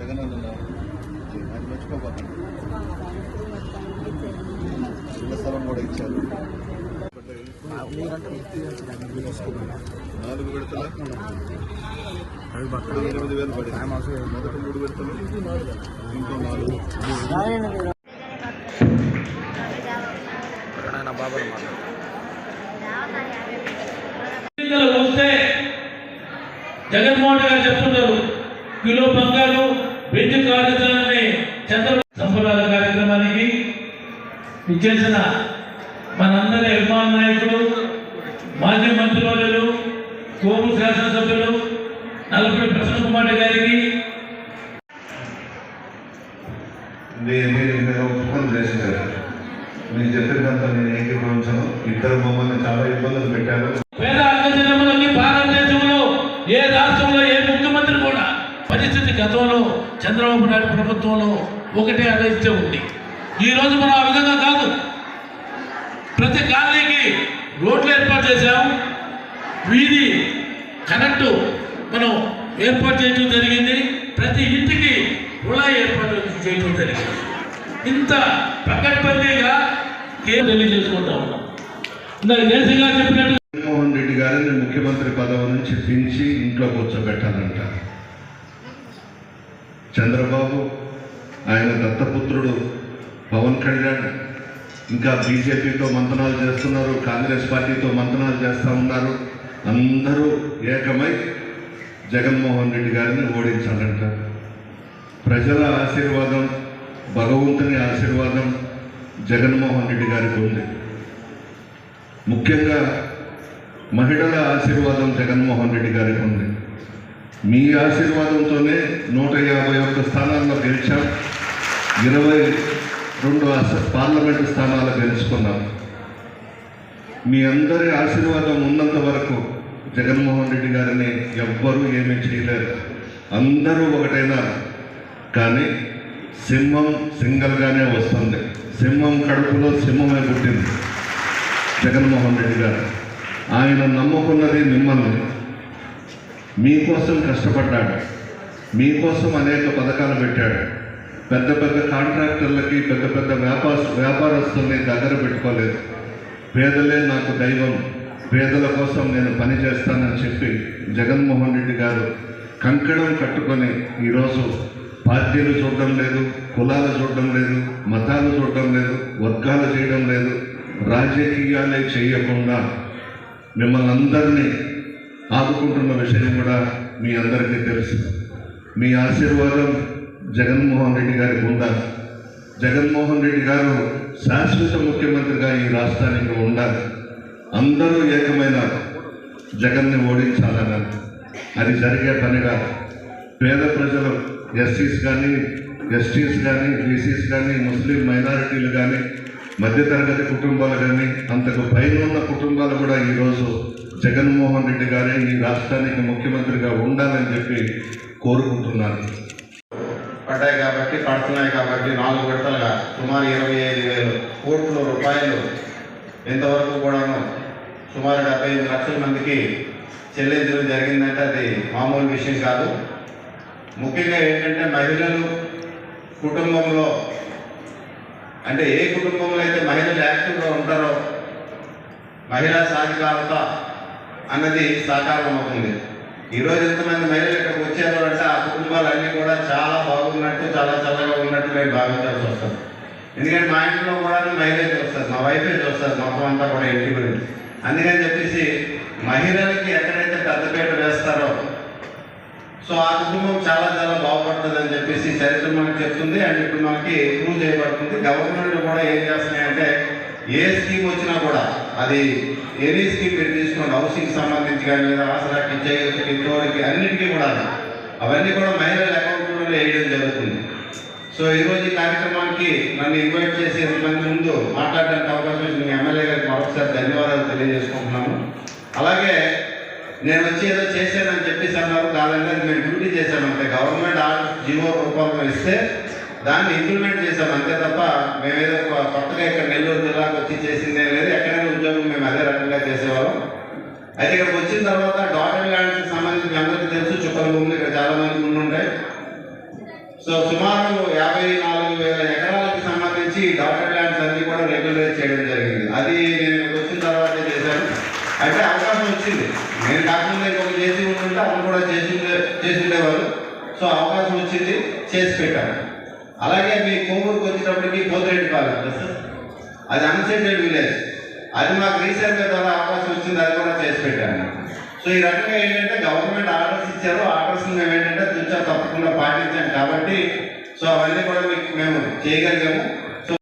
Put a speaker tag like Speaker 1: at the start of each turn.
Speaker 1: జగన్ అన్న అది మర్చిపోకండి ఇళ్ళ స్థలం కూడా ఇచ్చారు. నాలుగు విడతల? ఇప్పుడు ఎనిమిది వేలు పడింది. మొదటి మూడు విడతలు. ఇంకో నాలుగు.
Speaker 2: వస్తే జగన్మోహన్ గారు చెప్తున్నారు. కిలో బంగారు వెండి కార్యక్రమాన్ని చంద్ర సంబరాల కార్యక్రమానికి ఇచ్చేసిన మనందరి అభిమాన నాయకుడు మాజీ మంత్రివర్యులు కోపు శాసనసభ్యులు నలభై ప్రసన్న కుమార్ గారికి
Speaker 3: మీరు చెప్పినంత నేను ఏకీభవించను ఇద్దరు మమ్మల్ని చాలా ఇబ్బందులు పెట్టారు.
Speaker 2: పేద అక్కచెల్లెమ్మలకి భారతదేశంలో ఏ రాష్ట్రంలో ఏ ముఖ్యమంత్రి కూడా పరిస్థితి గతంలో చంద్రబాబు నాయుడు ప్రభుత్వంలో ఒకటే ఆలోచిస్తే ఉంది. ఈరోజు మనం ఆ విధంగా కాదు. ప్రతి కాలనీకి రోడ్లు ఏర్పాటు చేశాం. వీధి కరెంటు మనం ఏర్పాటు చేయడం జరిగింది. ప్రతి ఇంటికి కుళాయి ఏర్పాటు చేయడం జరిగింది. ఇంత ప్రకటనగా తెలియజేసుకుంటా ఉన్నాం. ఇందాక గారు చెప్పినట్టు
Speaker 3: జగన్మోహన్ రెడ్డి గారిని ముఖ్యమంత్రి పదవి నుంచి దించి ఇంట్లో కూర్చోబెట్టాలంట చంద్రబాబు ఆయన దత్తపుత్రుడు పవన్ కళ్యాణ్ ఇంకా బీజేపీతో మంతనాలు చేస్తున్నారు కాంగ్రెస్ పార్టీతో మంతనాలు చేస్తూ ఉన్నారు. అందరూ ఏకమై జగన్మోహన్ రెడ్డి గారిని ఓడించాలంట. ప్రజల ఆశీర్వాదం భగవంతుని ఆశీర్వాదం జగన్మోహన్ రెడ్డి గారికి ఉంది. ముఖ్యంగా మహిళల ఆశీర్వాదం జగన్మోహన్ రెడ్డి గారికి ఉంది. మీ ఆశీర్వాదంతోనే నూట యాభై ఒక్క స్థానాల్లో గెలిచాం. ఇరవై రెండు పార్లమెంటు స్థానాలు గెలుచుకున్నాం. మీ అందరి ఆశీర్వాదం ఉన్నంత వరకు జగన్మోహన్ రెడ్డి గారిని ఎవ్వరూ ఏమీ చేయలేరు. అందరూ ఒకటైనా కానీ సింహం సింగల్గానే వస్తుంది. సింహం కడుపులో సింహమే పుట్టింది జగన్మోహన్ రెడ్డి గారు. ఆయన నమ్ముకున్నది మిమ్మల్ని. మీకోసం కష్టపడ్డాడు. మీకోసం అనేక పథకాలు పెట్టాడు. పెద్ద పెద్ద కాంట్రాక్టర్లకి పెద్ద పెద్ద వ్యాపార వ్యాపారస్తుల్ని దగ్గర పెట్టుకోలేదు. పేదలే నాకు దైవం. పేదల కోసం నేను పని చేస్తానని చెప్పి జగన్మోహన్ రెడ్డి గారు కంకణం కట్టుకొని ఈరోజు పార్టీలు చూడడం లేదు కులాలు చూడడం లేదు మతాలు చూడడం లేదు వర్గాలు చేయడం లేదు రాజకీయాలే చేయకుండా మిమ్మల్ని అందరినీ ఆదుకుంటున్న విషయం కూడా మీ అందరికీ తెలుసు. మీ ఆశీర్వాదం జగన్మోహన్ రెడ్డి గారికి ఉండాలి జగన్మోహన్ రెడ్డి గారు శాశ్వత ముఖ్యమంత్రిగా ఈ రాష్ట్రానికి ఉండాలి. అందరూ ఏకమైన జగన్ని ఓడించాలన్నారు అది జరిగే పనిగా పేద ప్రజలు ఎస్సీస్ కానీ ఎస్టీస్ కానీ బీసీస్ కానీ ముస్లిం మైనారిటీలు కానీ మధ్యతరగతి కుటుంబాలు కానీ అంతకు పైన ఉన్న కుటుంబాలు కూడా ఈరోజు జగన్మోహన్ రెడ్డి గారే ఈ రాష్ట్రానికి ముఖ్యమంత్రిగా ఉండాలని చెప్పి కోరుకుంటున్నారు.
Speaker 4: పడ్డాయి కాబట్టి పడుతున్నాయి కాబట్టి నాలుగు విడతలుగా సుమారు ఇరవై ఐదు వేలు కోట్ల రూపాయలు ఇంతవరకు కూడాను సుమారు డెబ్బై ఐదు లక్షల మందికి చెల్లించడం జరిగిందంటే అది మామూలు విషయం కాదు. ముఖ్యంగా ఏంటంటే మహిళలు కుటుంబంలో అంటే ఏ కుటుంబంలో అయితే మహిళలు యాక్టివ్గా ఉంటారో మహిళా సాధికారత అన్నది సాకారం అవుతుంది. ఈరోజు ఎంతమంది మహిళలు ఇక్కడికి వచ్చారు అంటే ఆ కుటుంబాలన్నీ కూడా చాలా బాగున్నట్టు చాలా చల్లగా ఉన్నట్టు మేము భావించాల్సి వస్తుంది. ఎందుకంటే మా ఇంట్లో కూడా మహిళే చూస్తారు మా వైఫే చూస్తారు మొత్తం అంతా కూడా ఇంటి గురించి. అందుకని చెప్పేసి మహిళలకి ఎక్కడైతే పెద్దపీట వేస్తారో సో ఆ కుటుంబం చాలా చాలా బాగుపడుతుంది అని చెప్పేసి చరిత్ర మనకు చెప్తుంది. అండ్ ఇప్పుడు మనకి ప్రూవ్ చేయబడుతుంది. గవర్నమెంట్ కూడా ఏం చేస్తున్నాయంటే ఏ స్కీమ్ వచ్చినా కూడా అది ఎనీ స్కీమ్ మీరు తీసుకోండి హౌసింగ్ సంబంధించి కానీ లేదా ఆసరాకి చేయగలిగి తోడికి అన్నిటికీ కూడా అవన్నీ కూడా మహిళల అకౌంట్లో వేయడం జరుగుతుంది. సో ఈరోజు ఈ కార్యక్రమానికి నన్ను ఇన్వైట్ చేసి మంది ముందు మాట్లాడడానికి అవకాశం ఇచ్చిన మీ ఎమ్మెల్యే గారికి మరొకసారి ధన్యవాదాలు తెలియజేసుకుంటున్నాము అలాగే నేను వచ్చి ఏదో చేశానని చెప్పేసి అన్నారు. కాదంటే మేము డ్యూటీ చేశాను అంతే గవర్నమెంట్ ఆర్డర్ జీవో రూపంలో ఇస్తే దాన్ని ఇంప్లిమెంట్ చేసాం అంతే తప్ప మేమేదో కొత్తగా ఇక్కడ నెల్లూరు జిల్లాకు వచ్చి చేసిందే లేదు. ఎక్కడైనా ఉద్యోగం మేము అదే రకంగా చేసేవాళ్ళం. అయితే ఇక్కడికి వచ్చిన తర్వాత డాక్టర్ ల్యాండ్స్కి సంబంధించి అందరికీ తెలుసు చుక్కల భూములు ఇక్కడ చాలా మంది ఉండుంటాయి సో సుమారు యాభై నాలుగు వేల ఎకరాలకు సంబంధించి డాక్టర్ ల్యాండ్స్ అన్ని కూడా రెగ్యులరైజ్ చేయడం జరిగింది. అది నేను వచ్చిన తర్వాత చేశాను. అంటే అవకాశం వచ్చింది. నేను కాకుండా ఒక చేసి ఉంటుంటే అప్పుడు కూడా చేసి చేసి ఉండేవాళ్ళు. సో అవకాశం వచ్చింది. చేసి పెట్టాను. అలాగే మీ కోమూరుకు వచ్చేటప్పటికి పోతిరెడ్డి పాలెం సార్ అది అన్సెంటెడ్ విలేజ్. అది మాకు రీసెంట్గా ద్వారా అవకాశం వచ్చింది అది కూడా చేసి పెట్టాను సో ఈ రకంగా ఏంటంటే గవర్నమెంట్ ఆర్డర్స్ ఇచ్చారు. ఆర్డర్స్ మేము ఏంటంటే తుచ్చా తప్పకుండా పాటించాం కాబట్టి సో అవన్నీ కూడా మీకు మేము చేయగలిగాము.